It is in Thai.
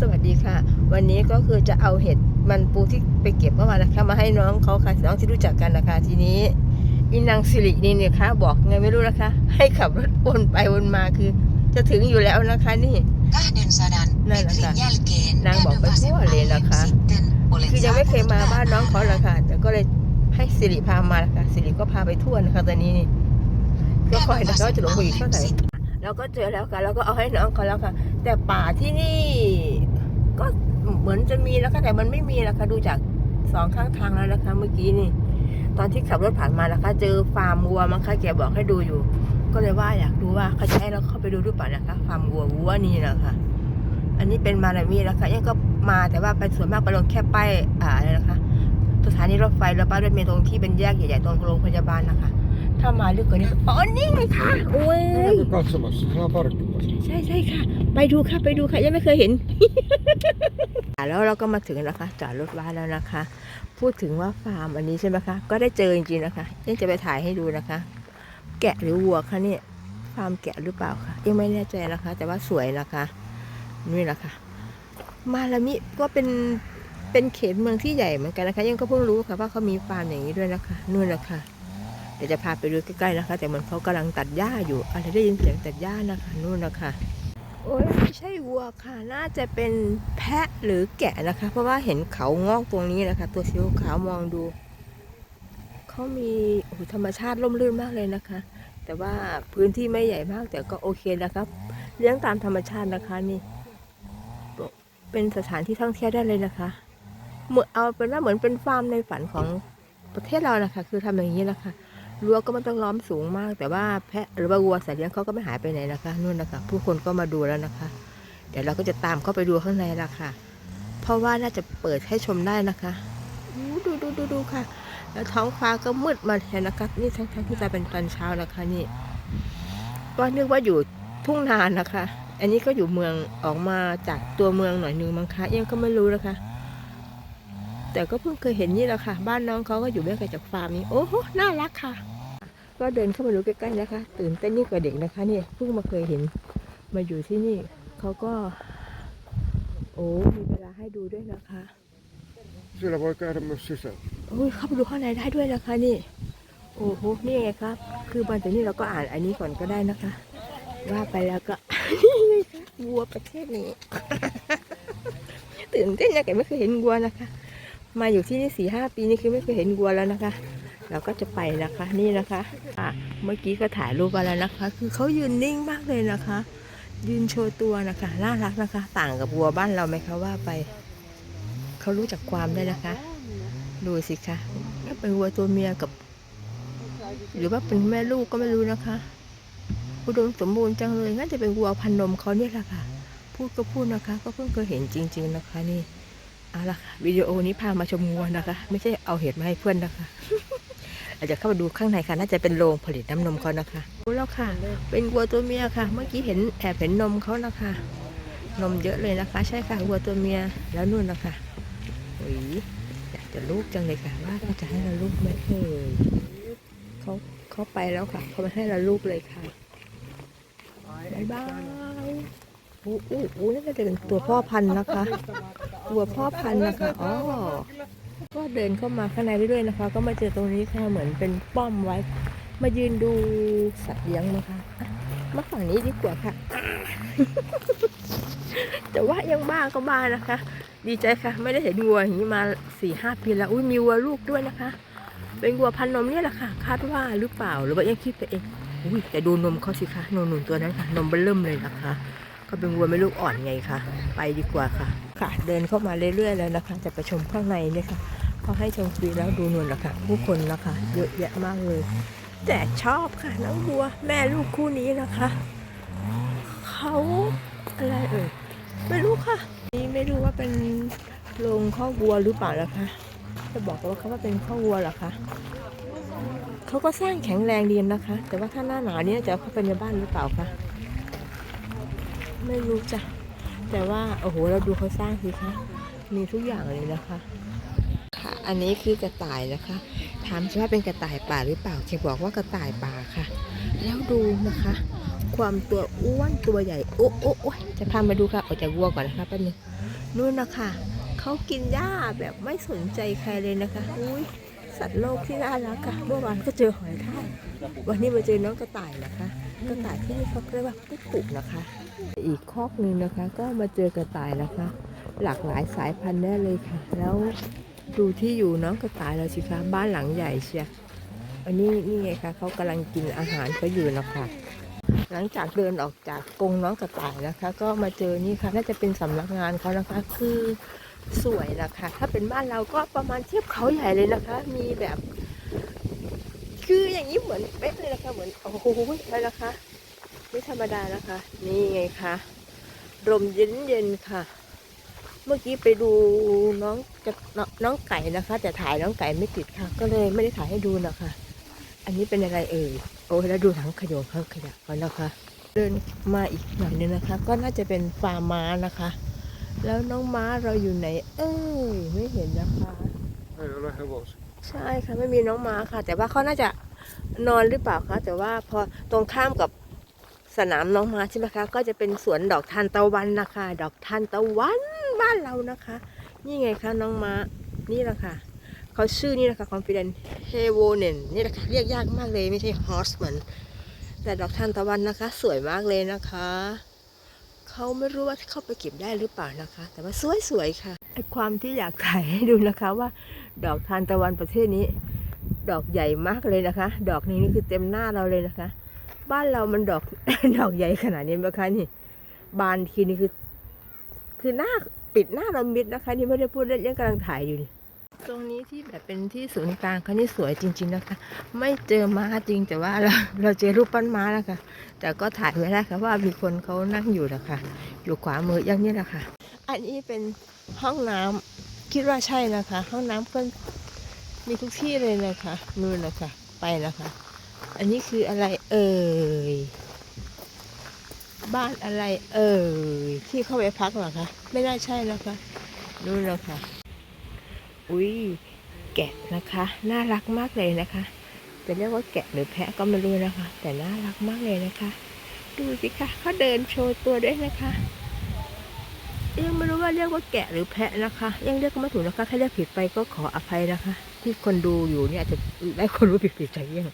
สวัสดีค่ะ วันนี้ก็คือจะเอาเห็ดมันปูที่ไปเก็บเมื่อวานนะคะ มาให้น้องเขาค่ะน้องที่รู้จักกันนะคะทีนี้อินางสิรินี่เนี่ยคะบอกไงไม่รู้นะคะ ให้ขับรถวนไปวนมาคือ จะถึงอยู่แล้วนะคะนี่200 Näin, metrin että jälkeen näin käänny บอกไปทั่วเลยนะคะ vasemmalle. Sitten olet คือยังไม่เคยมาบ้านน้องเขา saapunut เลยค่ะแต่ก็เลยให้สิริพามานะคะสิริก็พาไปทั่วนะคะตอนนี้นี่ก็คอยนะคะว่าจะหลงไปอีกเท่าไหร่เราก็เจอแล้วค่ะเราก็เอาให้น้องเขาแล้วค่ะ แต่ป่าที่นี่ ก็เหมือนจะมีนะคะแต่มันไม่มีนะคะดูจากสองข้างทางแล้วนะคะ เมื่อกี้นี่ ตอนที่ขับรถผ่านมานะคะ เจอฟาร์มวัวมั้งคะแกบอกให้ดูอยู่ ก็เลยว่าอยากดูว่าเขาจะให้เราเข้าไปดูหรือเปล่านะคะฟาร์มวัววัวนี่นะคะอันนี้เป็นมาลามีนะคะยังก็มาแต่ว่าไปส่วนมากไปลงแค่ป้ายอ่าอะไรนะคะสถานีรถไฟแล้วป้ายรถเมล์ตรงที่เป็นแยกใหญ่ๆตรงโรงพยาบาลนะคะ ถ้ามาลึกกว่านี้อ๋อนี่ไงคะโอ้ย ใช่ใช่ค่ะ ไปดูค่ะไปดูค่ะยังไม่เคยเห็น แล้วเราก็มาถึงนะคะจอดรถไว้แล้วนะคะ พูดถึงว่าฟาร์มอันนี้ใช่ไหมคะ ก็ได้เจอจริงๆนะคะยังจะไปถ่ายให้ดูนะคะ แกะหรือวัวคะเนี่ยฟาร์มแกะหรือเปล่าคะยังไม่แน่ใจนะคะ แต่ว่าสวยนะคะ นี่นะคะ มาลามิก็เป็นเป็นเขตเมืองที่ใหญ่เหมือนกันนะคะ ยังก็เพิ่งรู้ค่ะว่าเขามีฟาร์มอย่างนี้ด้วยนะคะนู่นนะคะ เดี๋ยวจะพาไปดูใกล้ๆนะคะ แต่เหมือนเขากำลังตัดหญ้าอยู่อะไรได้ยินเสียงตัดหญ้านะคะนู่นนะคะโอ้ยไม่ใช่วัวค่ะ น่าจะเป็นแพะหรือแกะนะคะ เพราะว่าเห็นเขางอกตรงนี้นะคะ ตัวสีขาวมองดูเขามีโอ้ธรรมชาติร่มรื่นมากเลยนะคะ แต่ว่าพื้นที่ไม่ใหญ่มากแต่ก็โอเคนะครับเลี้ยงตามธรรมชาตินะคะนี่ เป็นสถานที่ท่องเที่ยวได้เลยนะคะเหมือนเอาเป็นว่าเหมือนเป็นฟาร์มในฝันของประเทศเรานะคะ คือทำอย่างนี้นะคะ รั้วก็ไม่ต้องล้อมสูงมาก แต่ว่าแพะหรือว่าวัวสัตว์เลี้ยงเขาก็ไม่หายไปไหนนะคะนู่นนะคะ ผู้คนก็มาดูแล้วนะคะ เดี๋ยวเราก็จะตามเข้าไปดูข้างในละค่ะ เพราะว่าน่าจะเปิดให้ชมได้นะคะดูดูดูดูค่ะ แล้วท้องฟ้าก็มืดมาแล้วนะคะนี่ทั้งทั้งที่จะเป็นตอนเช้านะคะนี่ก็นึกว่าอยู่ทุ่งนานะคะ อันนี้ก็อยู่เมืองออกมาจากตัวเมืองหน่อยนึงมั้งคะยังก็ไม่รู้นะคะ แต่ก็เพิ่งเคยเห็นนี่แหละค่ะ บ้านน้องเขาก็อยู่ไม่ไกลจากฟาร์มนี้ โอ้โห น่ารักค่ะ ก็เดินเข้ามาดูใกล้ๆนะคะ ตื่นเต้นนี่งกว่าเด็กนะคะเนี่ยเพิ่งมาเคยเห็นมาอยู่ที่นี่ เขาก็ โอ้มีเวลาให้ดูด้วยนะคะ Siellä voi käydä myös sisällä. โอ้ยเข้าไปดูข้างในได้ด้วยนะคะนี่ โอ้โห นี่ไงครับ คือมาจากนี่เราก็อ่านอันนี้ก่อนก็ได้นะคะ ว่าไปแล้วก็นี่ไงคะวัวประเทศนี้ ตื่นเต้นนะแกไม่เคยเห็นวัวนะคะ มาอยู่ที่นี่สี่ห้าปีนี่คือไม่เคยเห็นวัวแล้วนะคะ เราก็จะไปนะคะนี่นะคะอะเมื่อกี้ก็ถ่ายรูปมาแล้วนะคะ คือเขายืนนิ่งมากเลยนะคะ ยืนโชว์ตัวนะคะน่ารักนะคะ ต่างกับวัวบ้านเราไหมคะว่าไปเขารู้จักความได้นะคะ ดูสิคะเป็นวัวตัวเมียกับ หรือว่าเป็นแม่ลูกก็ไม่รู้นะคะอุดมสมบูรณ์จังเลยน่าจะเป็นวัวพันนมเขาเนี่ยแหละค่ะ พูดก็พูดนะคะ ก็เพิ่งเคยเห็นจริง ๆนะคะนี่ เอาละค่ะวิดีโอนี้พามาชมวัวนะคะ ไม่ใช่เอาเห็ดมาให้เพื่อนนะคะเราจะเข้ามาดูข้างในค่ะ น่าจะเป็นโรงผลิตน้ำนมเขานะคะรู้แล้วค่ะ เป็นวัวตัวเมียค่ะ เมื่อกี้เห็นแอบเห็นนมเขานะคะ นมเยอะเลยนะคะ ใช่ค่ะวัวตัวเมียแล้วนู่นนะคะอุยอยากจะลูกจังเลยค่ะ ว่าเขาจะให้เราลูกไหมเอ่ยเขาเขาไปแล้วค่ะเขาไม่ให้เราลูกเลยค่ะบายบายอู้อู้อู้น่าจะเป็นตัวพ่อพันธุ์นะคะ ตัวพ่อพันธุ์นะคะอ๋อก็เดินเข้ามาข้างในเรื่อยๆนะคะ ก็มาเจอตรงนี้ค่ะเหมือนเป็นป้อมไว้ มายืนดูสัตว์เลี้ยงนะคะมาฝั่งนี้ดีกว่าค่ะ แต่ว่ายังบ้าก็บ้านะคะ ดีใจค่ะ ไม่ได้เห็นวัวอย่างนี้มาสี่ห้าปีแล้วอุ้ยมีวัวลูกด้วยนะคะ เป็นวัวพันนมเนี่ยแหละค่ะ คาดว่าหรือเปล่าหรือว่ายังคิดไปเองอุ้ยแต่ดูนมเขาสิคะนมหนุนตัวนั้นค่ะ นมเบิ่มเลยนะคะ ก็เป็นวัวไม่ลูกอ่อนไงคะ ไปดีกว่าค่ะ ค่ะ เดินเข้ามาเรื่อยๆแล้วนะคะ จะไปชมข้างในเนี่ยค่ะเขาให้ชมฟรีแล้วดูนวลละค่ะ ผู้คนนะคะเยอะแยะมากเลย แต่ชอบค่ะน้องวัว แม่ลูกคู่นี้นะคะ เขาอะไรเอ่ย ไม่รู้ค่ะ นี่ไม่รู้ว่าเป็นโรงข้อวัวหรือเปล่านะคะ จะบอกว่าเขาว่าเป็นข้อวัวหรอคะเขาก็สร้างแข็งแรงดีนะคะ แต่ว่าถ้าหน้าหนาวนี่จะเอาเข้าไปในบ้านหรือเปล่าคะ ไม่รู้จ้ะ แต่ว่า โอ้โห เราดูเขาสร้างสิคะ มีทุกอย่างเลยนะคะ ค่ะ อันนี้คือกระต่ายนะคะ ถามว่าเป็นกระต่ายป่าหรือเปล่าแกบอกว่ากระต่ายป่าค่ะ แล้วดูนะคะ ความตัวอ้วนตัวใหญ่ โอ้โอ้โอ้จะพามาดูค่ะออกจากวัวก่อนนะคะแป๊บนึงนู่นนะคะเขากินหญ้าแบบไม่สนใจใครเลยนะคะ อุ้ยสัตว์โลกที่น่ารักค่ะ เมื่อวานก็เจอหอยทากวันนี้มาเจอน้องกระต่ายนะคะ กระต่ายที่นี่เขาเรียกว่าปุ๊กปุกนะคะ อีกคอกหนึ่งนะคะ ก็มาเจอกระต่ายนะคะ หลากหลายสายพันธุ์แน่เลยค่ะ แล้วดูที่อยู่น้องกระต่ายเราสิคะบ้านหลังใหญ่เชียอันนี้นี่ไงคะเขากำลังกินอาหารเขาอยู่นะคะหลังจากเดินออกจากกรงน้องกระต่ายนะคะ ก็มาเจอนี่ค่ะน่าจะเป็นสำนักงานเขานะคะ คือสวยนะคะ ถ้าเป็นบ้านเราก็ประมาณเทียบเขาใหญ่เลยนะคะ มีแบบ คืออย่างนี้เหมือนเป๊ะเลยนะคะเหมือนโอ้โหอะไรนะคะ ไม่ธรรมดานะคะ นี่ไงคะลมเย็นเย็นๆค่ะ เมื่อกี้ไปดูน้องกระนน้องไก่นะคะ แต่ถ่ายน้องไก่ไม่ติดค่ะ ก็เลยไม่ได้ถ่ายให้ดูนะคะ อันนี้เป็นอะไรเอ่ยโอ้ยแล้วดูถังขยงถังขยะก่อนนะคะ เดินมาอีกหน่อยนึงนะคะ ก็น่าจะเป็นฟาร์มม้านะคะ แล้วน้องม้าเราอยู่ไหน เอ้ยไม่เห็นนะคะ Ei ole hevosia. ใช่ค่ะไม่มีน้องม้าค่ะ แต่ว่าเขาน่าจะนอนหรือเปล่าคะแต่ว่าพอตรงข้ามกับ สนามน้องมาใช่ไหมคะ ก็จะเป็นสวนดอกทานตะวันนะคะ ดอกทานตะวันบ้านเรานะคะ นี่ไงคะน้องมานี่แหละค่ะเขาชื่อนี่นะคะ confident h e v o n e n นี่แหละค่ะเรียกยากมากเลยไม่ใช่ horse เหมือนแต่ดอกทานตะวันนะคะ สวยมากเลยนะคะเขาไม่รู้ว่าเข้าไปเก็บได้หรือเปล่านะคะ แต่ว่าสวยๆค่ะไอความที่อยากถ่ายให้ดูนะคะว่า ดอกทานตะวันประเทศนี้ ดอกใหญ่มากเลยนะคะ ดอกนี้นี่คือเต็มหน้าเราเลยนะคะ บ้านเรามันดอก ดอกใหญ่ขนาดนี้ไหมคะนี่ บานทีนี่คือ คือหน้าปิดหน้าเรามิดนะคะ นี่ไม่ได้พูดเล่นยังกำลังถ่ายอยู่นี่ตรงนี้ที่แบบเป็นที่ศูนย์กลางเขานี่สวยจริง ๆ นะคะ ไม่เจอม้าจริงแต่ว่าเราเราเจอรูปปั้นม้าแล้วค่ะ แต่ก็ถ่ายไว้ได้ค่ะว่ามีคนเขานั่งอยู่นะคะ อยู่ขวามืออย่างนี้แหละค่ะ อันนี้เป็นห้องน้ำคิดว่าใช่นะคะ ห้องน้ำก็มีทุกที่เลยนะคะนู่นนะคะ ไปนะคะ อันนี้คืออะไรเอ่ย บ้านอะไรเอ่ย ที่เข้าไปพักเหรอคะ ไม่น่าใช่นะคะนู่นนะคะอุ้ยแกะนะคะ น่ารักมากเลยนะคะจะเรียกว่าแกะหรือแพะก็ไม่รู้นะคะ แต่น่ารักมากเลยนะคะ ดูสิคะเขาเดินโชว์ตัวด้วยนะคะยังไม่รู้ว่าเรียกว่าแกะหรือแพะนะคะยังเรียกไม่ถูกนะคะถ้าเรียกผิดไปก็ขออภัยนะคะ ที่คนดูอยู่เนี่ยอาจจะได้คนรู้ผิดผิดใจยัง